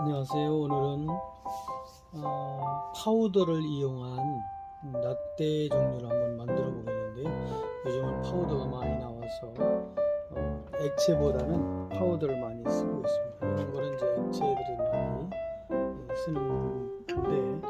안녕하세요. 오늘은 어, 파우더를 이용한 라떼 종류를 한번 만들어 보겠는데요. 요즘은 파우더가 많이 나와서 어, 액체보다는 파우더를 많이 쓰고 있습니다. 이런 거는 이제 액체들이 많이 예, 쓰는 건데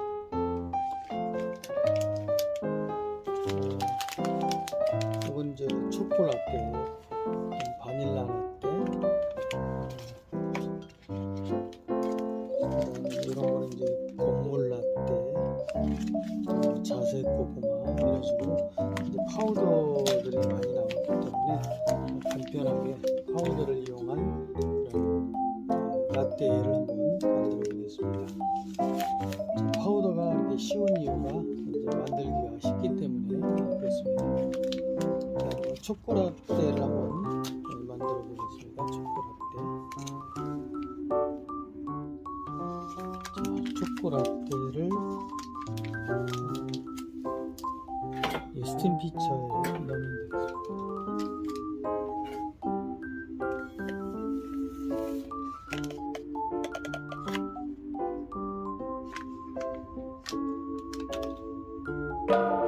파우더가 이렇게 쉬운 이유가 이제 만들기가 쉽기 때문에 그렇습니다. 초코라떼를 한번 만들어 보겠습니다. 초코라떼. 자, 초코라떼를 이 스팀 피처에 넣으면 되겠습니다. Bye.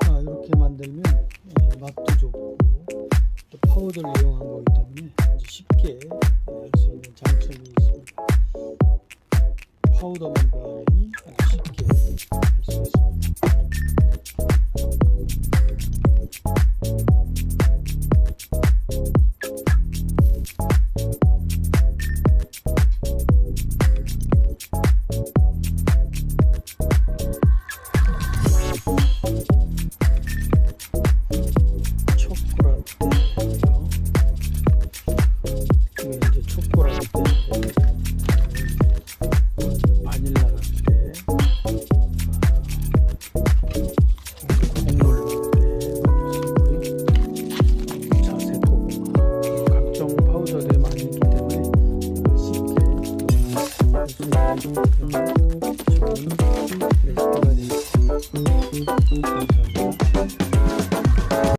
아, 이렇게 만들면 예, 맛도 좋고 또 파우더를 이용한 거기 때문에 아주 쉽게 할 수 있는 장점이 있습니다. 파우더만 구하니 아주 쉽게 할 수 있습니다. Thank you.